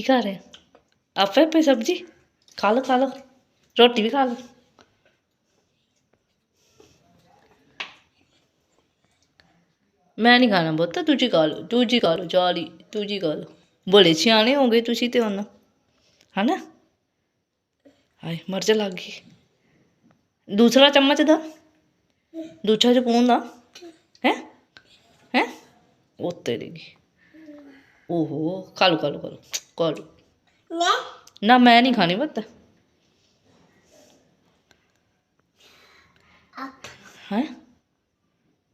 ਕੀ ਕਰ ਰਹੇ? ਆਪੇ ਪੇ ਸਬਜੀ ਖਾ ਲਓ ਖਾ ਲਓ। ਰੋਟੀ ਵੀ ਖਾ ਲਓ। ਮੈਂ ਨਹੀਂ ਖਾਣਾ ਪੁੱਤ ਤੁਸੀਂ ਖਾ ਲਓ ਤੁਸੀਂ ਖਾ ਲਓ ਚਾਲੀ ਤੁਸੀਂ ਖਾ ਲਓ। ਬੜੇ ਸਿਆਣੇ ਹੋ ਗਏ ਤੁਸੀਂ ਤੇ ਹੁਣ, ਹਨਾ? ਹਾਏ ਮਰਜ਼ ਲੱਗ ਗਈ। ਦੂਸਰਾ ਚਮਚ ਦਾ ਦੂਜਾ ਸਪੂਨ ਦਾ, ਹੈ? ਹੈ? ਉਹ ਤੇਰੀ ਗਈ ਓਹੋ ਖਾ ਲਓ ਖਾ ਲਓ ਖਾ ਲਓ ਖਾ ਲਓ ਨਾ ਮੈਂ ਨਹੀਂ ਖਾਣੀ ਪੁੱਤ ਹੈ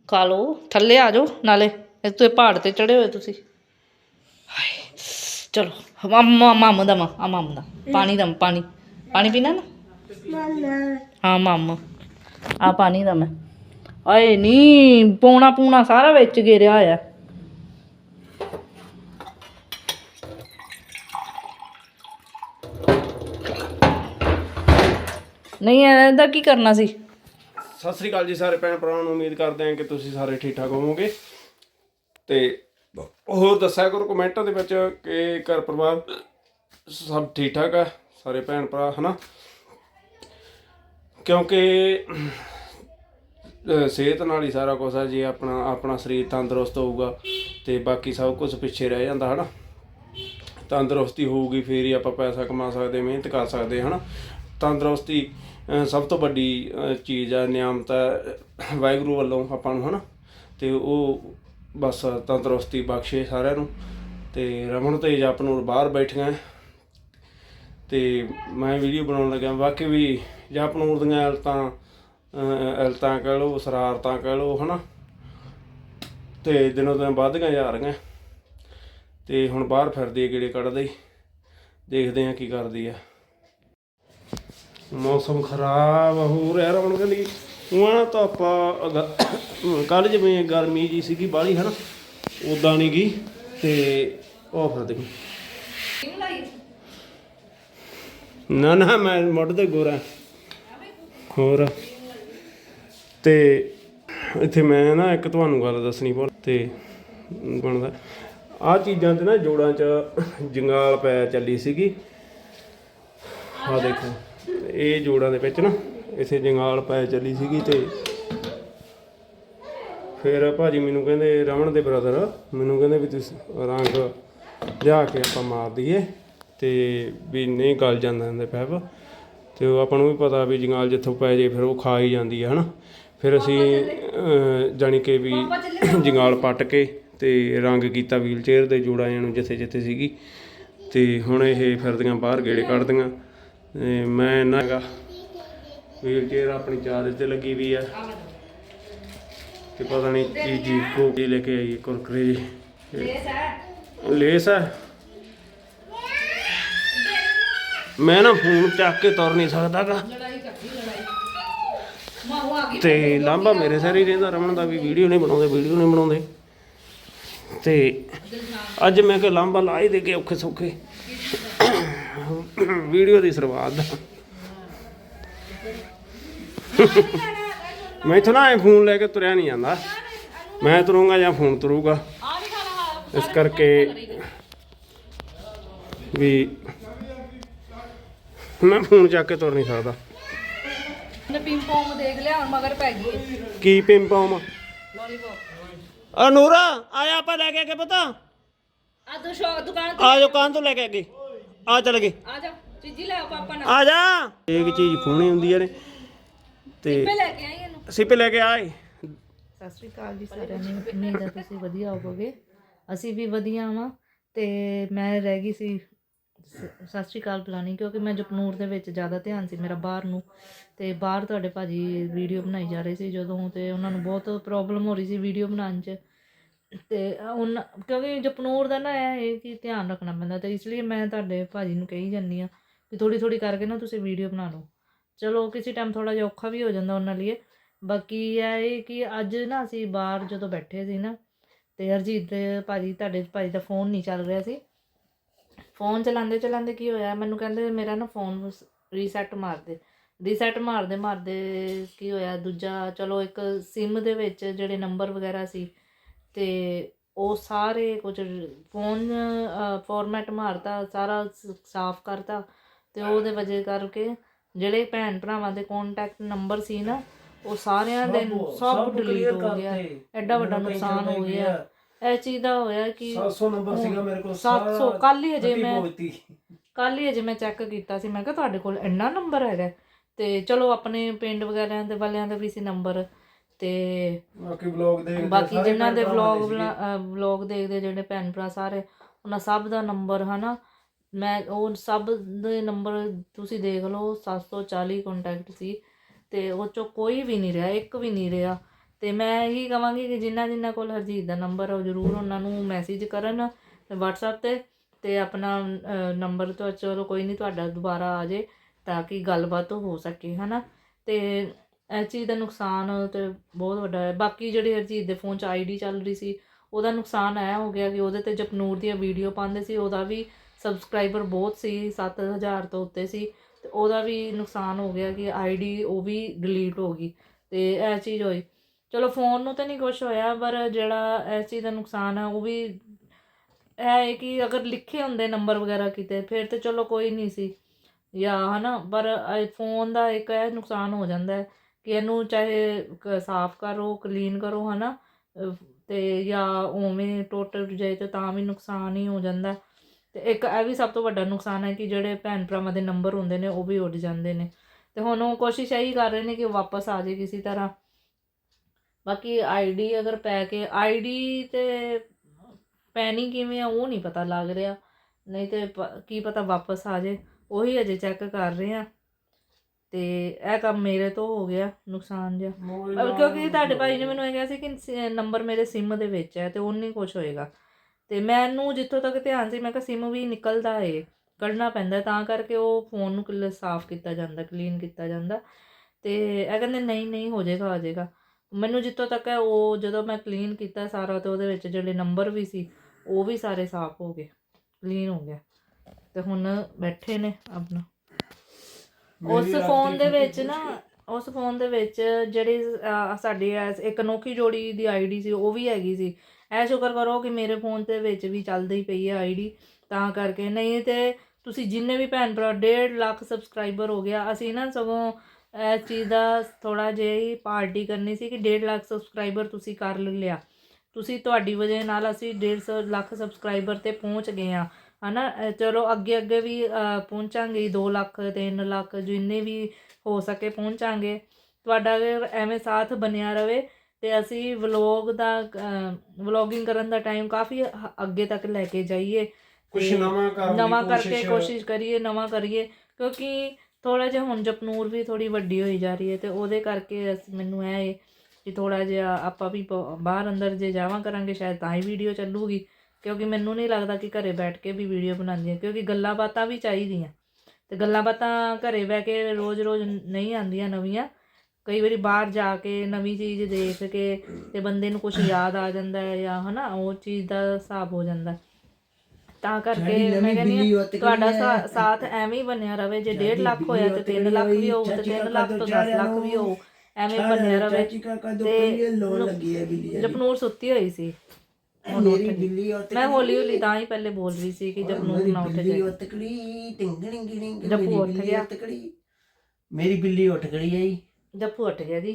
ਖਾ ਲਓ ਥੱਲੇ ਆ ਜਾਓ ਨਾਲੇ ਇਹ ਤੇ ਪਹਾੜ ਤੇ ਚੜੇ ਹੋਏ ਤੁਸੀਂ ਹਾਏ ਚਲੋ ਮਾਮਾ ਮਾਮਾ ਦਾ ਮਾ ਆ ਮਾਮਾ ਦਾ ਪਾਣੀ ਦਾ ਪਾਣੀ ਪਾਣੀ ਪੀਣਾ ਨਾ ਹਾਂ ਮਾਮਾ ਆ ਪਾਣੀ ਦਾ ਮੈਂ ਆਏ ਨਹੀਂ ਪੌਣਾ ਪੂਣਾ ਸਾਰਾ ਵਿੱਚ ਗਿਰਿਆ ਹੋਇਆ ਨਹੀਂ ਇਹਦਾ ਕੀ ਕਰਨਾ ਸੀ? ਸਤਿ ਸ੍ਰੀ ਅਕਾਲ ਜੀ ਸਾਰੇ ਭੈਣ ਭਰਾਵਾਂ ਨੂੰ, ਉਮੀਦ ਕਰਦੇ ਹਾਂ ਕਿ ਤੁਸੀਂ ਸਾਰੇ ਠੀਕ ਠਾਕ ਹੋਵੋਗੇ। ਤੇ ਹੋਰ ਦੱਸਿਆ ਕਰੋ ਕਮੈਂਟਾਂ ਦੇ ਵਿੱਚ ਕਿ ਘਰ ਪਰਿਵਾਰ ਸਭ ਠੀਕ ਠਾਕ ਆ, ਸਾਰੇ ਭੈਣ ਭਰਾ, ਹਨਾ? ਕਿਉਂਕਿ ਸਿਹਤ ਨਾਲ ਹੀ ਸਾਰਾ ਕੁਝ ਆ ਜੇ, ਆਪਣਾ ਆਪਣਾ ਸਰੀਰ ਤੰਦਰੁਸਤ ਹੋਊਗਾ ਤੇ ਬਾਕੀ ਸਭ ਕੁਝ ਪਿੱਛੇ ਰਹਿ ਜਾਂਦਾ, ਹਨਾ? ਤੰਦਰੁਸਤੀ ਹੋਊਗੀ, ਫੇਰ ਹੀ ਆਪਾਂ ਪੈਸਾ ਕਮਾ ਸਕਦੇ, ਮਿਹਨਤ ਕਰ ਸਕਦੇ, ਹਨਾ? ਤੰਦਰੁਸਤੀ ਸਭ ਤੋਂ ਵੱਡੀ ਚੀਜ਼ ਆ ਨਿਆਮਤ ਹੈ ਵਾਹਿਗੁਰੂ ਵੱਲੋਂ ਆਪਾਂ ਨੂੰ ਹਨਾ? ਤੇ ਉਹ ਬਸ ਤੰਦਰੁਸਤੀ ਬਖਸ਼ੇ ਸਾਰਿਆਂ ਨੂੰ। ਤੇ ਰਮਣ ਤੇ ਜਪ ਨੂੰ ਬਾਹਰ ਬੈਠੀਆਂ ਤੇ ਮੈਂ ਵੀਡੀਓ ਬਣਾਉਣ ਲੱਗਾ ਬਾਕੀ ਵੀ ਜਪ ਨੂਰ ਦੀਆਂ ਐਲਤਾਂ ਅਹ, ਐਲਤਾਂ ਕਹਿ ਲਓ ਸਰਾਰਤਾਂ ਕਹਿ ਲਓ ਹਨਾ? ਤੇ ਦਿਨੋਂ ਦਿਨ ਵੱਧਦੀਆਂ ਜਾ ਰਹੀਆਂ। ਤੇ ਹੁਣ ਬਾਹਰ ਫਿਰਦੀ ਹੈ ਗੇੜੇ ਕੱਢਦੇ ਦੇਖਦੇ ਆ ਕੀ ਕਰਦੀ ਆ ਮੌਸਮ ਖਰਾਬ ਹੋ ਰਿਹਾ ਰਮਣ ਕਹਿੰਦੀ ਉਹਾਂ ਤਾਂ ਆਪਾਂ ਕੱਲ ਜਿਵੇਂ ਗਰਮੀ ਜੀ ਸੀਗੀ ਬਾਹਲੀ, ਹਨਾ ਉਦਾਂ ਨਹੀਂ ਗਈ ਤੇ ਉਹ ਫਿਰ ਦੇਖੀ। ਨਾ ਨਾ, ਮੈਂ ਮੁੱਢ ਤੇ ਗੋਰਾ। ਹੋਰ? ਤੇ ਇੱਥੇ ਮੈਂ ਨਾ ਇੱਕ ਤੁਹਾਨੂੰ ਗੱਲ ਦੱਸਣੀ ਭੁੱਲ, ਤੇ ਬਣਦਾ। ਆ ਚੀਜ਼ਾਂ ਤੇ ਨਾ ਜੋੜਾਂ 'ਚ ਜੰਗਾਲ ਪੈ ਚੱਲੀ ਸੀਗੀ। ਆ ਦੇਖੋ। ਇਹ ਜੋੜਾਂ ਦੇ ਵਿੱਚ ਨਾ ਇਥੇ ਜੰਗਾਲ ਪੈ ਚੱਲੀ ਸੀਗੀ ਤੇ ਫਿਰ ਭਾਜੀ ਮੈਨੂੰ ਕਹਿੰਦੇ ਰਮਨ ਦੇ ਬ੍ਰਦਰ ਮੈਨੂੰ ਕਹਿੰਦੇ ਵੀ ਤੁਸੀਂ ਰੰਗ ਲਿਆ ਕੇ ਆਪਾਂ ਮਾਰ ਦਈਏ ਤੇ ਵੀ ਨਹੀਂ ਗਲ ਜਾਂਦਾ ਹੁੰਦੇ ਪੈਪ। ਤੇ ਉਹ ਆਪਾਂ ਨੂੰ ਵੀ ਪਤਾ ਵੀ ਜੰਗਾਲ ਜਿੱਥੋਂ ਪੈ ਜੇ ਫਿਰ ਉਹ ਖਾ ਹੀ ਜਾਂਦੀ ਹੈ ਹਨਾ? ਫਿਰ ਅਸੀਂ ਜਾਣੀ ਕਿ ਵੀ ਜੰਗਾਲ ਪੱਟ ਕੇ ਤੇ ਰੰਗ ਕੀਤਾ ਵੀਲ ਚੇਅਰ ਦੇ ਜੋੜਾਂ ਨੂੰ ਜਿੱਥੇ ਜਿੱਥੇ ਸੀਗੀ। ਤੇ ਹੁਣ ਇਹ ਫਿਰਦੀਆਂ ਬਾਹਰ ਗੇੜੇ ਕੱਢਦੀਆਂ। ਮੈਂ ਨਾ ਹੈਗਾ ਵੀਲ ਚੇਅਰ ਆਪਣੀ ਚਾਰਜ ਤੇ ਲੱਗੀ ਵੀ ਆ। ਤੇ ਪਤਾ ਨਹੀਂ ਕੀ ਜੀ ਕੋਕੀ ਲੈ ਕੇ ਆਈ ਕੁਰਕਰੇ ਲੇਸ ਹੈ। ਲੇਸ ਹੈ। ਮੈਂ ਨਾ ਫੋਨ ਚੱਕ ਕੇ ਤੁਰ ਨਹੀਂ ਸਕਦਾਗਾ। ਤੇ ਲਾਂਬਾ ਮੇਰੇ ਸਾਰੇ ਹੀ ਰਹਿੰਦਾ ਰਮਨ ਦਾ ਵੀ ਵੀਡੀਓ ਨਹੀਂ ਬਣਾਉਂਦੇ ਵੀਡੀਓ ਨਹੀਂ ਬਣਾਉਂਦੇ। ਤੇ ਅੱਜ ਮੈਂ ਕਿ ਲਾਂਬਾ ਲਾ ਹੀ ਦੇ ਕੇ ਔਖੇ ਸੌਖੇ। ਵੀਡੀਓ ਦੀ ਸ਼ੁਰੂਆਤ ਦਾ। ਮੈਂ ਇਥੋਂ ਨਾ ਇਹ ਫੋਨ ਲੈ ਕੇ ਤੁਰਿਆ ਨਹੀਂ ਜਾਂਦਾ। ਮੈਂ ਤੁਰੂੰਗਾ ਜਾਂ ਫੋਨ ਤੁਰੂਗਾ। ਇਸ ਕਰਕੇ ਵੀ ਮੈਂ ਫੋਨ ਚੱਕ ਕੇ ਤੁਰ ਨਹੀਂ ਸਕਦਾ। ਨੇ ਪੋਂਗ ਦੇਖ ਲਿਆ ਹੁਣ ਮਗਰ ਪੈ ਗਈ। ਕੀ ਲੋਲੀਪੌਪ ਆ ਨੂਰਾ ਆਇਆ ਆਪਾਂ ਲੈ ਕੇ ਅੱਗੇ ਪਤਾ। ਆ ਦੁਕਾਨ ਆ ਕਾਂ ਤੋਂ ਲੈ ਕੇ ਅੱਗੇ? ਆ ਚੱਲ ਗਏ। ਆ ਜਾ ਚੀਜ਼ੀ ਲੈ ਆ ਪਾਪਾ ਨਾਲ। ਆ ਜਾ। ਇੱਕ ਚੀਜ਼ ਖੋਣੀ ਹੁੰਦੀ ਹੈ ਨੇ ਤੇ ਮੈਂ ਲੈ ਕੇ ਆਈ ਇਹਨੂੰ। ਸਿੱਪੇ ਲੈ ਕੇ ਆਏ। ਸਤਿ ਸ਼੍ਰੀ ਅਕਾਲ ਜੀ ਸਾਰਿਆਂ ਨੂੰ। ਉਮੀਦ ਹੈ ਤੁਸੀਂ ਵਧੀਆ ਹੋਵੋਗੇ? ਅਸੀਂ ਵੀ ਵਧੀਆ ਵਾਂ ਤੇ ਮੈਂ ਰਹਿ ਗਈ ਸੀ ਸ- ਸਤਿ ਸ਼੍ਰੀ ਅਕਾਲ ਬੁਲਾਣੀ ਕਿਉਂਕਿ ਮੈਂ ਜਪਨੂਰ ਦੇ ਵਿੱਚ ਜ਼ਿਆਦਾ ਧਿਆਨ ਸੀ ਮੇਰਾ ਬਾਹਰ ਨੂੰ। ਤੇ ਬਾਹਰ ਤੁਹਾਡੇ ਭਾਜੀ ਵੀਡੀਓ ਬਣਾਈ ਜਾ ਰਹੇ ਸੀ ਜਦੋਂ ਤੇ ਉਹਨਾਂ ਨੂੰ ਬਹੁਤ ਪ੍ਰੋਬਲਮ ਹੋ ਰਹੀ ਸੀ ਵੀਡੀਓ ਬਣਾਉਣ 'ਚ। ਤੇ ਉਹਨਾਂ ਕਿਉਂਕਿ ਜਪਨੂਰ ਦਾ ਨਾ ਇਹ ਹੈ ਕਿ ਧਿਆਨ ਰੱਖਣਾ ਪੈਂਦਾ ਤੇ ਇਸ ਲਈ ਮੈਂ ਤੁਹਾਡੇ ਭਾਜੀ ਨੂੰ ਕਹੀ ਜਾਂਦੀ ਆ ਕਿ ਥੋੜੀ ਥੋੜੀ ਕਰਕੇ ਨਾ ਤੁਸੀਂ ਵੀਡੀਓ ਬਣਾ ਲਓ। ਚਲੋ ਕਿਸੇ ਟਾਈਮ ਥੋੜਾ ਜਿਹਾ ਔਖਾ ਵੀ ਹੋ ਜਾਂਦਾ ਉਹਨਾਂ ਲਈ। ਬਾਕੀ ਇਹ ਇਹ ਕਿ ਅੱਜ ਨਾ ਅਸੀਂ ਬਾਹਰ ਜਦੋਂ ਬੈਠੇ ਸੀ ਨਾ ਤੇ ਹਰਜੀਤ ਦੇ ਭਾਜੀ, ਤੁਹਾਡੇ ਭਾਜੀ ਦਾ ਫੋਨ ਨਹੀਂ ਚੱਲ ਰਿਹਾ ਸੀ। ਫੋਨ ਚਲਾਉਂਦੇ ਚਲਾਉਂਦੇ ਕੀ ਹੋਇਆ? ਮੈਨੂੰ ਕਹਿੰਦੇ ਮੇਰਾ ਨਾ ਫੋਨ ਰੀਸੈਟ ਮਾਰ ਦੇ। ਰੀਸੈਟ ਮਾਰਦੇ ਮਾਰਦੇ ਕੀ ਹੋਇਆ? ਦੂਜਾ ਚਲੋ ਇੱਕ ਸਿਮ ਦੇ ਵਿੱਚ ਜਿਹੜੇ ਨੰਬਰ ਵਗੈਰਾ ਸੀ ਤੇ ਉਹ ਸਾਰੇ ਕੁਝ ਫੋਨ ਫਾਰਮੈਟ ਮਾਰਤਾ ਸਾਰਾ ਸਾਫ਼ ਕਰਤਾ ਤੇ ਉਹਦੇ ਵਜ੍ਹਾ ਕਰਕੇ ਜਿਹੜੇ ਭੈਣ ਭਰਾਵਾਂ ਦੇ ਕੰਟੈਕਟ ਨੰਬਰ ਸੀ ਨਾ ਉਹ ਸਾਰਿਆਂ ਦੇ ਸਭ ਡਿਲੀਟ ਹੋ ਗਿਆ। ਐਡਾ ਵੱਡਾ ਨੁਕਸਾਨ ਹੋ ਗਿਆ। ਇਹ ਚੀਜ਼ ਦਾ ਹੋਇਆ ਕਿ 700 ਨੰਬਰ ਸੀਗਾ ਮੇਰੇ ਕੋਲ 700 ਕੱਲ ਹੀ ਅਜੇ ਮੈਂ ਕੱਲ ਹੀ ਅਜੇ ਮੈਂ ਚੈੱਕ ਕੀਤਾ ਸੀ ਮੈਂ ਕਿਹਾ ਤੁਹਾਡੇ ਕੋਲ ਇੰਨਾ ਨੰਬਰ ਹੈਗਾ। ਤੇ ਚਲੋ ਆਪਣੇ ਪਿੰਡ ਵਗੈਰਾ ਦੇ ਵਾਲਿਆਂ ਦਾ ਵੀ ਸੀ ਨੰਬਰ ਤੇ ਬਾਕੀ ਵਲੌਗ ਦੇ ਬਾਕੀ ਜਿਨ੍ਹਾਂ ਦੇ ਵਲੌਗ ਵਲੌਗ ਦੇਖਦੇ ਜਿਹੜੇ ਭੈਣ ਭਰਾ ਸਾਰੇ ਉਹਨਾਂ ਸਭ ਦਾ ਨੰਬਰ ਹਨਾ। ਮੈਂ ਉਹ ਸਭ ਦੇ ਨੰਬਰ ਤੁਸੀਂ ਦੇਖ ਲਓ 740 ਕੰਟੈਕਟ ਸੀ। ਤੇ ਉਹ ਚੋਂ ਕੋਈ ਵੀ ਨਹੀਂ ਰਿਹਾ ਇੱਕ ਵੀ ਨਹੀਂ ਰਿਹਾ। ਤੇ ਮੈਂ ਇਹੀ ਕਹਾਂਗੀ ਕਿ ਜਿਨ੍ਹਾਂ ਜਿਨ੍ਹਾਂ ਕੋਲ ਹਰਜੀਤ ਦਾ ਨੰਬਰ ਹੈ ਉਹ ਜ਼ਰੂਰ ਉਹਨਾਂ ਨੂੰ ਮੈਸੇਜ ਕਰਨ WhatsApp ਤੇ। ਤੇ ਆਪਣਾ ਨੰਬਰ ਤੋਂ ਚਲੋ ਕੋਈ ਨਹੀਂ ਤੁਹਾਡਾ ਦੁਬਾਰਾ ਆ ਜੇ ਤਾਂ ਕਿ ਗੱਲਬਾਤ ਹੋ ਸਕੇ ਹਨਾ। ਤੇ ਇਹ ਚੀਜ਼ ਦਾ ਨੁਕਸਾਨ ਤੇ ਬਹੁਤ ਵੱਡਾ ਹੈ। ਬਾਕੀ ਜਿਹੜੀ ਹਰਜੀਤ ਦੇ ਫੋਨ 'ਚ ਆਈਡੀ ਚੱਲ ਰਹੀ ਸੀ, ਉਹਦਾ ਨੁਕਸਾਨ ਇਹ ਹੋ ਗਿਆ ਕਿ ਉਹਦੇ ਤੇ ਜਪਨੂਰ ਦੀਆਂ ਵੀਡੀਓ ਪਾਉਂਦੇ ਸੀ, ਉਹਦਾ ਵੀ ਸਬਸਕ੍ਰਾਈਬਰ ਬਹੁਤ ਸੀ 7000 ਤੋਂ ਉੱਤੇ ਸੀ ਤੇ ਉਹਦਾ ਵੀ ਨੁਕਸਾਨ ਹੋ ਗਿਆ ਕਿ ਆਈਡੀ ਉਹ ਵੀ ਡਿਲੀਟ ਹੋ ਗਈ ਤੇ ਇਹ ਚੀਜ਼ ਹੋਈ। ਚਲੋ ਫੋਨ ਨੂੰ ਤਾਂ ਨਹੀਂ ਕੁਝ ਹੋਇਆ, ਪਰ ਜਿਹੜਾ ਇਸ ਚੀਜ਼ ਦਾ ਨੁਕਸਾਨ ਹੈ ਉਹ ਵੀ ਇਹ ਹੈ ਕਿ ਅਗਰ ਲਿਖੇ ਹੁੰਦੇ ਨੰਬਰ ਵਗੈਰਾ ਕਿਤੇ, ਫਿਰ ਤੇ ਚਲੋ ਕੋਈ ਨਹੀਂ ਸੀ ਜਾਂ ਹਨਾ, ਪਰ ਫੋਨ ਦਾ ਇੱਕ ਇਹ ਨੁਕਸਾਨ ਹੋ ਜਾਂਦਾ ਹੈ ਕਿ ਇਹਨੂੰ ਚਾਹੇ ਸਾਫ਼ ਕਰੋ ਕਲੀਨ ਕਰੋ, ਹਨਾ, ਅਹ, ਤੇ ਜਾਂ ਉਵੇਂ ਟੁੱਟ ਜਾਏ ਤੇ ਤਾਂ ਵੀ ਨੁਕਸਾਨ ਹੀ ਹੋ ਜਾਂਦਾ। ਹੈ। ਤੇ ਇੱਕ ਇਹ ਵੀ ਸਭ ਤੋਂ ਵੱਡਾ ਨੁਕਸਾਨ ਹੈ ਕਿ ਜਿਹੜੇ ਭੈਣ ਭਰਾਵਾਂ ਦੇ ਨੰਬਰ ਹੁੰਦੇ ਨੇ, ਉਹ ਵੀ ਉੱਡ ਜਾਂਦੇ ਨੇ। ਤੇ ਹੁਣ ਉਹ ਕੋਸ਼ਿਸ਼ ਇਹੀ ਕਰ ਰਹੇ ਨੇ ਕਿ ਵਾਪਸ ਆ ਜਾਏ ਕਿਸੇ ਤਰ੍ਹਾਂ। ਬਾਕੀ ਆਈਡੀ ਅਗਰ ਪੈ ਕੇ ਆਈਡੀ ਤੇ ਪੈਣੀ ਕਿਵੇਂ ਆ, ਉਹ ਨਹੀਂ ਪਤਾ ਲੱਗ ਰਿਹਾ। ਨਹੀਂ ਤੇ ਪ- ਕੀ ਪਤਾ ਵਾਪਸ ਆ ਜਾਏ। ਉਹੀ ਅਜੇ ਚੈੱਕ ਕਰ ਰਹੇ ਆ। ਤੇ ਇਹ ਕੰਮ ਮੇਰੇ ਤੋਂ ਹੋ ਗਿਆ ਨੁਕਸਾਨ ਜਿਹਾ। ਕਿਉਂਕਿ ਤੁਹਾਡੇ ਭਾਈ ਨੇ ਮੈਨੂੰ ਇਹ ਕਿਹਾ ਸੀ ਕਿ ਨੰਬਰ ਮੇਰੇ ਸਿਮ ਦੇ ਵਿੱਚ ਹੈ ਤੇ ਉਹ ਨਹੀਂ ਕੁਝ ਹੋਏਗਾ। ਤੇ ਮੈਨੂੰ ਜਿੱਥੋਂ ਤੱਕ ਧਿਆਨ ਸੀ ਮੈਂ ਕਿਹਾ ਸਿਮ ਵੀ ਨਿਕਲਦਾ ਏ ਕੱਢਣਾ ਪੈਂਦਾ ਤਾਂ ਕਰਕੇ ਉਹ ਫੋਨ ਨੂੰ ਕਿਲ ਸਾਫ਼ ਕੀਤਾ ਜਾਂਦਾ ਕਲੀਨ ਕੀਤਾ ਜਾਂਦਾ। ਤੇ ਇਹ ਕਹਿੰਦੇ ਨਹੀਂ ਨਹੀਂ ਹੋ ਜਾਏਗਾ ਹੋ ਜਾਏਗਾ। ਮੈਨੂੰ ਜਿੱਥੋਂ ਤੱਕ ਹੈ ਉਹ ਜਦੋਂ ਮੈਂ ਕਲੀਨ ਕੀਤਾ ਸਾਰਾ ਤੇ ਉਹਦੇ ਵਿੱਚ ਜਿਹੜੇ ਨੰਬਰ ਵੀ ਸੀ ਉਹ ਵੀ ਸਾਰੇ ਸਾਫ਼ ਹੋ ਗਏ ਕਲੀਨ ਹੋ ਗਿਆ। ਤੇ ਹੁਣ ਬੈਠੇ ਨੇ ਆਪਣਾ। ਉਸ ਫੋਨ ਦੇ ਵਿੱਚ ਨਾ ਉਸ ਫੋਨ ਦੇ ਵਿੱਚ ਜਿਹੜੀ ਅਹ, ਸਾਡੀ ਐਸ- ਇੱਕ ਅਨੋਖੀ ਜੋੜੀ ਦੀ ਆਈਡੀ ਸੀ ਉਹ ਵੀ ਹੈਗੀ ਸੀ। ਐ ਸ਼ੁਕਰ ਕਰੋ ਕਿ ਮੇਰੇ ਫੋਨ ਦੇ ਵਿੱਚ ਵੀ ਚੱਲਦੀ ਪਈ ਹੈ ਆਈਡੀ ਤਾਂ ਕਰਕੇ। ਨਹੀਂ ਤੇ ਤੁਸੀਂ ਜਿੰਨੇ ਵੀ ਭੈਣ ਭਰਾ 1.5 ਲੱਖ ਸਬਸਕ੍ਰਾਈਬਰ ਹੋ ਗਿਆ ਅਸੀਂ ਨਾ ਸਗੋਂ ਇਸ ਚੀਜ਼ ਦਾ ਥੋੜਾ ਜਿਹਾ ਹੀ ਪਾਰਟੀ ਕਰਨੀ ਸੀ ਕਿ 1.5 ਲੱਖ ਸਬਸਕ੍ਰਾਈਬਰ ਤੁਸੀਂ ਕਰ ਲਿਆ। ਤੁਸੀਂ ਤੁਹਾਡੀ ਵਜ੍ਹਾ ਨਾਲ ਅਸੀਂ 150 ਲੱਖ ਸਬਸਕ੍ਰਾਈਬਰ ਤੇ ਪਹੁੰਚ ਗਏ ਆ। ਹਨਾ ਚਲੋ ਅੱਗੇ ਅੱਗੇ ਵੀ ਪਹੁੰਚਾਂਗੇ 2 ਲੱਖ 3 ਲੱਖ ਜਿੰਨੇ ਵੀ ਹੋ ਸਕੇ ਪਹੁੰਚਾਂਗੇ। ਤੁਹਾਡਾ ਅਗਰ ਐਵੇਂ ਸਾਥ ਬਣਿਆ ਰਵੇ ਤੇ ਅਸੀਂ ਵਲੌਗ ਦਾ ਵਲੌਗਿੰਗ ਕਰਨ ਦਾ ਟਾਈਮ ਕਾਫੀ ਅੱਗੇ ਤੱਕ ਲੈ ਕੇ ਜਾਈਏ। ਤੇ ਨਵਾਂ ਕਰਨ ਦੀ ਨਵਾਂ ਕਰਕੇ ਕੋਸ਼ਿਸ਼- ਕਰੀਏ ਨਵਾਂ ਕਰੀਏ ਕਿਉਂਕਿ ਥੋੜਾ ਜਿਹਾ ਹੁਣ ਜਪਨੂਰ ਵੀ ਥੋੜੀ ਵੱਡੀ ਹੋਈ ਜਾ ਰਹੀ ਹੈ ਤੇ ਉਹਦੇ ਕਰਕੇ ਅਸ- ਮੈਨੂੰ ਇਹ ਕਿ ਥੋੜਾ ਜਿਹਾ ਆਪਾਂ ਵੀ ਬਾਹਰ ਅੰਦਰ ਜੇ ਜਾਵਾਂ ਕਰਾਂਗੇ ਸ਼ਾਇਦ ਤਾਂ ਹੀ ਵੀਡੀਓ ਚੱਲੂਗੀ। ਕਿਉਂਕਿ ਮੈਨੂੰ ਨਹੀਂ ਲੱਗਦਾ ਕਿ ਘਰੇ ਬੈਠ ਕੇ ਵੀ ਵੀਡੀਓ ਬਣਾਉਂਦੀਆਂ ਕਿਉਂਕਿ ਗੱਲਾਂ ਬਾਤਾਂ ਵੀ ਚਾਹੀਦੀਆਂ। ਤੇ ਗੱਲਾਂ ਬਾਤਾਂ ਘਰੇ ਬਹਿ ਕੇ ਰੋਜ਼-ਰੋਜ਼ ਨਹੀਂ ਆਉਂਦੀਆਂ ਨਵੀਆਂ। ਕਈ ਵਾਰੀ ਬਾਹਰ ਜਾ ਕੇ ਨਵੀਂ ਚੀਜ਼ ਦੇਖ ਕੇ ਤੇ ਬੰਦੇ ਨੂੰ ਕੁਝ ਯਾਦ ਆ ਜਾਂਦਾ ਹੈ ਜਾਂ ਹਨਾ ਉਹ ਚੀਜ਼ ਦਾ ਹਿਸਾਬ ਹੋ ਜਾਂਦਾ। ਤਾਂ ਕਰਕੇ ਮੈਂ ਕਹਿੰਦੀ ਤੁਹਾਡਾ ਸਾਥ ਐਵੇਂ ਹੀ ਬਣਿਆ ਰਵੇ ਜੇ 1.5 ਲੱਖ ਹੋਇਆ ਤੇ 3 ਲੱਖ ਵੀ ਹੋਊ ਤੇ 3 ਲੱਖ ਤੋਂ 10 ਲੱਖ ਵੀ ਹੋਊ ਐਵੇਂ ਬਣਿਆ ਰਵੇ। ਤੇ ਜਪਨੂਰ ਸੁੱਤੀ ਹੋਈ ਸੀ। ਹੁਣ ਮੇਰੀ ਗਈ। ਬਿੱਲੀ ਉੱਤ ਮੈਂ ਹੌਲੀ ਹੌਲੀ ਤਾਂ ਹੀ ਪਹਿਲੇ ਬੋਲ ਰਹੀ ਸੀ ਕਿ ਜਪਨੂਰ ਨਾ ਉੱਠ ਜਾਏ। ਉੱਤ ਕੜੀ ਟਿੰਗ ਟਿੰਗ ਟਿੰਗ ਜੱਪੂ ਮੇਰੀ ਉੱਠ ਗਿਆ। ਉੱਤ ਕੜੀ ਮੇਰੀ ਬਿੱਲੀ ਉੱਠ ਖੜੀ ਹੈ ਜੀ। ਜੱਪੂ ਉੱਠ ਗਿਆ ਜੀ।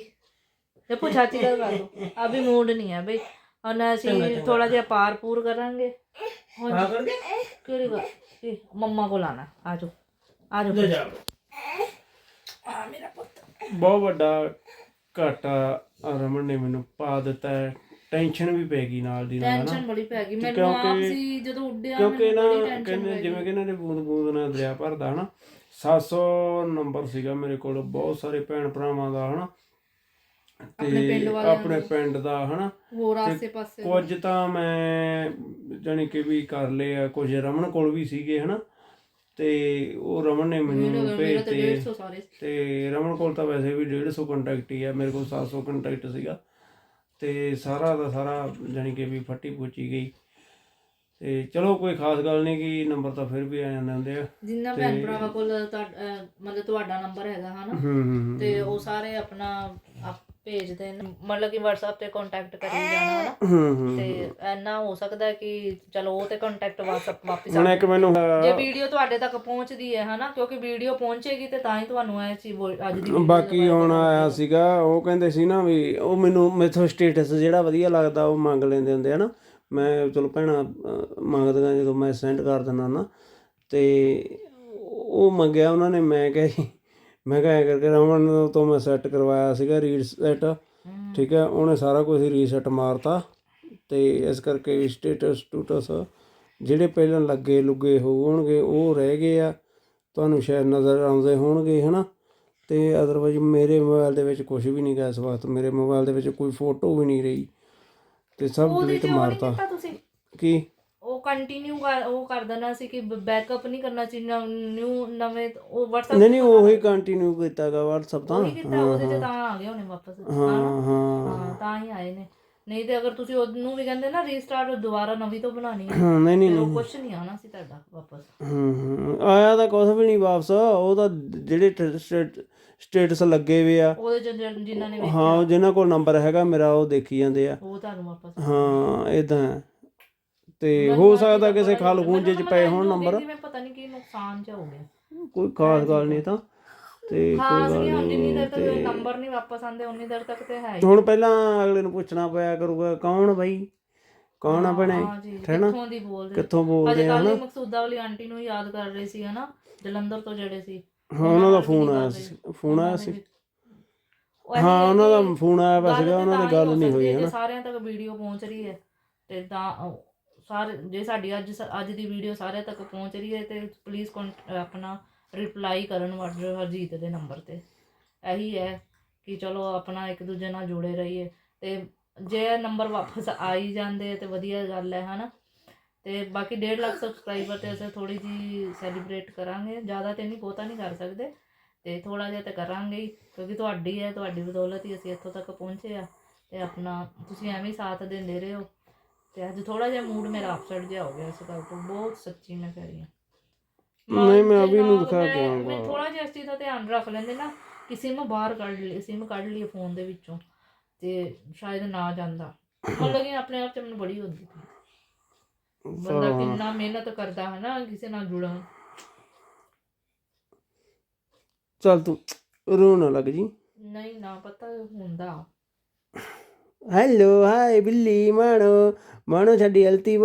ਜੱਪੂ ਛਾਤੀ ਦਾ ਕਰ ਲਓ ਅਭੀ ਮੂਡ ਨਹੀਂ ਹੈ ਬਈ। ਹੁਣ ਅਸੀਂ ਥੋੜਾ ਜਿਹਾ ਪਾਰ ਪੂਰ ਕਰਾਂਗੇ। ਹੁਣ ਆ ਕਰ ਦੇ ਕਿਹੜੀ ਗੱਲ? ਇਹ ਮੰਮਾ ਕੋਲ ਆਣਾ ਆ ਜਾਓ। ਆ ਜਾਓ ਲੈ ਜਾ। ਬਹੁਤ ਵੱਡਾ ਘਾਟਾ ਰਮਨ ਨੇ ਮੈਨੂੰ ਪਾ ਦਿੱਤਾ ਹੈ। ਟੈਨਸ਼ਨ ਵੀ ਪੈ ਗਈ ਨਾਲ ਦੀ ਨਾਲ ਟੈਨਸ਼ਨ ਨਾ ਬੜੀ ਪੈ ਗਈ। ਮੈਨੂੰ ਆਪ ਸੀ ਜਦੋਂ ਉੱਡਿਆ ਕਿਉਂਕਿ ਨਾ ਟੈਨਸ਼ਨ ਕਹਿੰਦੇ ਜਿਵੇਂ ਕਿ ਇਹਨਾਂ ਨੇ ਬੂੰਦ ਬੂੰਦ ਨਾਲ ਦਰਿਆ ਭਰਦਾ ਹਨਾ? 700 ਨੰਬਰ ਸੀਗਾ ਮੇਰੇ ਕੋਲ ਬਹੁਤ ਸਾਰੇ ਭੈਣ ਭਰਾਵਾਂ ਦਾ ਹਨਾ? ਆਪਣੇ ਪਿੰਡ ਤੇ ਆਪਣੇ। ਪਿੰਡ ਦਾ ਹਨਾ? ਹੋਰ ਤੇ ਆਸੇ ਪਾਸੇ ਕੁਝ ਤਾਂ ਮੈਂ ਜਾਣੀ ਕਿ ਵੀ ਕਰ ਲਏ ਆ ਕੁਝ ਰਮਨ ਕੋਲ ਵੀ ਸੀਗੇ ਹਨਾ? ਤੇ ਉਹ ਰਮਨ ਨੇ ਮੈਨੂੰ ਭੇਜਤੇ 150 ਸਾਰੇ। ਤੇ ਰਮਨ ਕੋਲ ਤਾਂ ਵੈਸੇ ਵੀ 150 ਕੰਟੈਕਟ ਹੀ ਆ ਮੇਰੇ ਕੋਲ 700 ਕੰਟੈਕਟ ਸੀਗਾ। ਤੇ ਸਾਰਾ ਦਾ ਸਾਰਾ ਜਾਣੀ ਕਿ ਵੀ ਫੱਟੀ ਪੁੱਚੀ ਗਈ। ਤੇ ਚਲੋ ਕੋਈ ਖਾਸ ਗੱਲ ਨਹੀਂ ਕਿ ਨੰਬਰ ਤਾਂ ਫਿਰ ਵੀ ਆ ਜਾਂਦੇ ਹੁੰਦੇ ਆ। ਜਿੰਨਾ ਭੈਣ ਭਰਾਵਾਂ ਕੋਲ ਤੁਹਾ- ਅਹ ਮਤਲਬ ਤੁਹਾਡਾ ਨੰਬਰ ਹੈਗਾ ਹਨਾ? ਹੂੰ ਹੂੰ ਹੂੰ ਤੇ ਉਹ ਸਾਰੇ ਆਪਣਾ ਭੇਜਦੇ ਨੇ। ਮਤਲਬ ਕਿ WhatsApp ਤੇ ਕੰਟੈਕਟ ਕਰੀ ਜਾਣਾ ਨਾ ਹੂੰ ਹੂੰ ਤੇ ਐਨਾ ਹੋ ਸਕਦਾ ਹੈ ਕਿ ਚਲੋ ਉਹ ਤੇ ਕੰਟੈਕਟ WhatsApp ਵਾਪਸ ਹੁਣ ਇੱਕ ਮੈਨੂੰ ਜੇ ਵੀਡੀਓ ਤੁਹਾਡੇ ਤੱਕ ਪਹੁੰਚਦੀ ਹੈ ਹਨਾ? ਕਿਉਂਕਿ ਵੀਡੀਓ ਪਹੁੰਚੇਗੀ ਤੇ ਤਾਂ ਹੀ ਤੁਹਾਨੂੰ ਚੀਜ਼ ਬੋਲ- ਅੱਜ ਦੀ ਬਾਕੀ ਹੁਣ ਆਇਆ ਸੀਗਾ ਉਹ ਕਹਿੰਦੇ ਸੀ ਨਾ ਵੀ ਉਹ ਮੈਨੂੰ ਮੈਥੋਂ ਸਟੇਟਸ ਜਿਹੜਾ ਵਧੀਆ ਲੱਗਦਾ ਉਹ ਮੰਗ ਲੈਂਦੇ ਹੁੰਦੇ ਆ ਨਾ। ਮੈਂ ਚਲੋ ਭੈਣਾਂ ਅਹ, ਮੰਗਦੀਆਂ ਜਦੋਂ ਮੈਂ ਸੈਂਡ ਕਰ ਦਿੰਦਾ ਨਾ। ਤੇ ਉਹ ਮੰਗਿਆ ਉਹਨਾਂ ਨੇ ਮੈਂ ਕਿਹਾ ਜੀ ਮੈਂ ਕਿਹਾ ਐਂ ਕਰਕੇ ਰਮਨ ਤੋਂ ਮੈਂ ਸੈੱਟ ਕਰਵਾਇਆ ਸੀਗਾ ਰੀਸੈਟ ਠੀਕ ਹੈ ਉਹਨੇ ਸਾਰਾ ਕੁਝ ਰੀਸੈਟ ਮਾਰਤਾ ਤੇ ਇਸ ਕਰਕੇ ਸਟੇਟਸ ਸਟੂਟਸ ਜਿਹੜੇ ਪਹਿਲਾਂ ਲੱਗੇ ਲੁੱਗੇ ਹੋਣਗੇ ਉਹ ਰਹਿ ਗਏ ਆ। ਤੁਹਾਨੂੰ ਸ਼ਾਇਦ ਨਜ਼ਰ ਆਉਂਦੇ ਹੋਣਗੇ ਹਨਾ? ਤੇ ਅਦਰਵਾਈਜ਼ ਮੇਰੇ ਮੋਬਾਈਲ ਦੇ ਵਿੱਚ ਕੁਝ ਵੀ ਨਹੀਂ ਗਾ ਇਸ ਵਕਤ। ਮੇਰੇ ਮੋਬਾਈਲ ਦੇ ਵਿੱਚ ਕੋਈ ਫੋਟੋ ਵੀ ਨਹੀਂ ਰਹੀ ਤੇ ਸਭ ਡਿਲੀਟ ਮਾਰਤਾ। ਕੀ? ਉਹ ਕੰਟੀਨਿਊ ਕਰ ਉਹ ਕਰ ਦੇਣਾ ਸੀ ਕਿ ਬੈਕਅਪ ਨਹੀਂ ਕਰਨਾ ਸੀ ਨਿਊ ਨਵੇਂ ਉਹ WhatsApp ਨਹੀਂ ਨਹੀਂ ਉਹੀ ਕੰਟੀਨਿਊ ਕੀਤਾਗਾ WhatsApp ਤਾਂ। ਉਹੀ ਕੀਤਾ ਉਹਦੇ ਤੇ ਤਾਂ ਆ ਗਏ ਹੋਣੇ ਵਾਪਸ। ਹਾਂ ਤਾਂ ਹੀ ਆਏ ਨੇ। ਨਹੀਂ ਤੇ ਅਗਰ ਤੁਸੀਂ ਉਹਨੂੰ ਵੀ ਕਹਿੰਦੇ ਨਾ ਰੀਸਟਾਰਟ ਦੁਬਾਰਾ ਨਵੀਂ ਤੋਂ ਬਣਾਣੀ ਹੈ ਨਹੀਂ ਨਹੀਂ ਉਹ ਕੁਝ ਨਹੀਂ ਆਣਾ ਸੀ ਤੁਹਾਡਾ ਵਾਪਸ। ਹੂੰ ਹੂੰ ਆਇਆ ਤਾਂ ਕੁਝ ਵੀ ਨਹੀਂ ਵਾਪਸ। ਉਹ ਤਾਂ ਜਿਹੜੇ ਸਟੇਟਸ ਲੱਗੇ ਵੇ ਆ। ਉਹਦੇ ਜਿਨ੍ਹਾਂ ਨੇ ਹਾਂ ਜਿਨ੍ਹਾਂ ਕੋਲ ਨੰਬਰ ਹੈਗਾ ਮੇਰਾ ਉਹ ਦੇਖੀ ਜਾਂਦੇ ਆ। ਉਹ ਤੁਹਾਨੂੰ ਵਾਪਸ ਹਾਂ ਇਦਾਂ ਤੇ ਹੋ ਸਕਦਾ ਕਿਸੇ ਖਾਲ ਖੂੰਜੇ ਚ ਪਏ ਹੋਣ ਨੰਬਰ ਜਿਵੇਂ ਪਤਾ ਨਹੀਂ ਕੀ ਨੁਕਸਾਨ ਚ ਹੋ ਗਿਆ। ਕੋਈ ਖਾਸ ਗੱਲ ਨਹੀਂ ਤਾਂ। ਤੇ ਖਾਸ ਨਹੀਂ ਹੁਣ ਜਿੰਨੀ ਦੇਰ ਤੱਕ ਨੰਬਰ ਨਹੀਂ ਵਾਪਸ ਆਉਂਦੇ ਉਨੀ ਦੇਰ ਤੱਕ ਤੇ ਹੈ ਹੁਣ ਪਹਿਲਾਂ ਅਗਲੇ ਨੂੰ ਪੁੱਛਣਾ ਪਿਆ ਕਰੂਗਾ ਕੌਣ ਬਈ? ਕੌਣ ਆ ਭੈਣੇ? ਹਾਂ ਜੀ ਕਿੱਥੋਂ ਦੀ ਬੋਲਦੇ ਕਿੱਥੋਂ ਬੋਲਦੇ ਆ ਕੱਲ ਹਨਾ? ਹੀ ਮਕਸੂਦਾ ਵਾਲੀ ਆਂਟੀ ਨੂੰ ਯਾਦ ਕਰ ਰਹੇ ਸੀ ਹਨਾ? ਜਲੰਧਰ ਤੋਂ ਜਿਹੜੇ ਸੀ। ਹਾਂ ਉਹਨਾਂ ਦਾ ਫੋਨ ਆਇਆ ਗੱਲ ਸੀ। ਫੋਨ ਆਇਆ ਸੀ। ਨੇ ਹਾਂ ਉਹਨਾਂ ਦਾ ਫੋਨ ਆਇਆ ਵਾ ਗੱਲ ਸੀਗਾ ਤੇ ਉਹਨਾਂ ਦੀ ਗੱਲ ਨਹੀਂ ਹੋਈ ਜੇ ਹਨਾ? ਸਾਰਿਆਂ ਤੱਕ ਵੀਡੀਓ ਪਹੁੰਚ ਰਹੀ ਹੈ ਤੇ ਤਾਂ ਸਾਰੇ ਜੇ ਸਾਡੀ ਅੱਜ ਅੱਜ ਦੀ ਵੀਡੀਓ ਸਾਰਿਆਂ ਤੱਕ ਪਹੁੰਚ ਰਹੀ ਹੈ ਤੇ ਪਲੀਜ਼ ਆਪਣਾ ਰਿਪਲਾਈ ਕਰਨ ਵਰਡ ਹਰਜੀਤ ਦੇ ਨੰਬਰ ਤੇ। ਇਹੀ ਹੈ ਕਿ ਚਲੋ ਆਪਣਾ ਇੱਕ ਦੂਜੇ ਨਾਲ ਜੁੜੇ ਰਹੀਏ। ਤੇ ਜੇ ਨੰਬਰ ਵਾਪਸ ਆ ਹੀ ਜਾਂਦੇ ਤੇ ਵਧੀਆ ਗੱਲ ਹੈ, ਹਨਾ? ਤੇ ਬਾਕੀ 1.5 ਲੱਖ ਸਬਸਕ੍ਰਾਈਬਰ ਤੇ ਅਸੀਂ ਥੋੜੀ ਜੀ ਸੈਲੀਬ੍ਰੇਟ ਕਰਾਂਗੇ। ਜ਼ਿਆਦਾ ਤੇ ਨਹੀਂ, ਬਹੁਤਾ ਨਹੀਂ ਕਰ ਸਕਦੇ। ਤੇ ਥੋੜਾ ਜਿਹਾ ਤਾਂ ਕਰਾਂਗੇ ਹੀ, ਕਿਉਂਕਿ ਤੁਹਾਡੀ ਹੈ, ਤੁਹਾਡੀ ਬਦੌਲਤ ਹੀ ਅਸੀਂ ਇੱਥੋਂ ਤੱਕ ਪਹੁੰਚੇ ਆ। ਤੇ ਆਪਣਾ ਤੁਸੀਂ ਐਵੇਂ ਹੀ ਸਾਥ ਦਿੰਦੇ ਰਹੇ। ਹੋ ਤੇ ਅੱਜ ਥੋੜਾ ਜਿਹਾ ਮੂਡ ਮੇਰਾ ਅਪਸੈਟ ਜਿਹਾ ਹੋ ਗਿਆ ਇਸ ਗੱਲ ਤੋਂ ਬਹੁਤ ਸੱਚੀ ਮੈਂ ਕਹਿ ਰਹੀ ਹਾਂ। ਨਹੀਂ, ਮੈਂ ਅਭੀ ਨੂੰ ਦਿਖਾ ਕੇ ਆਊਂਗਾ। ਮੈਂ ਥੋੜਾ ਜਿਹਾ ਇਸ ਚੀਜ਼ ਦਾ ਧਿਆਨ ਰੱਖ ਲੈਂਦੇ ਨਾ ਕਿ ਸਿਮ ਬਾਹਰ ਕੱਢ ਲਈ ਸਿਮ ਕੱਢ ਲਈ ਫੋਨ ਦੇ ਵਿੱਚੋਂ ਤੇ ਸ਼ਾਇਦ ਨਾ ਜਾਂਦਾ। ਮਤਲਬ ਕਿ ਆਪਣੇ ਆਪ ਚ ਮੈਨੂੰ ਬੜੀ ਹੁੰਦੀ ਸੀ ਬੰਦਾ ਕਿੰਨਾ ਮਿਹਨਤ ਕਰਦਾ ਹੈ ਨਾ ਕਿਸੇ ਨਾਲ ਜੁੜਨ। ਚੱਲ ਤੂੰ ਰੋ ਨਾ ਲੱਗ ਜੀ। ਨਹੀਂ ਨਾ ਪਤਾ ਹੁੰਦਾ। ਹੈਲੋ ਹਾਈ ਬਿੱਲੀ ਮਾਣੋ ਮਾਣੋ ਸਾਡੀ ਹਲਤੀ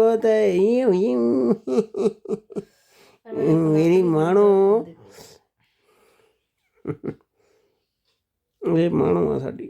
ਮਾਣੋ ਇਹ ਮਾਣੋ ਆ ਸਾਡੀ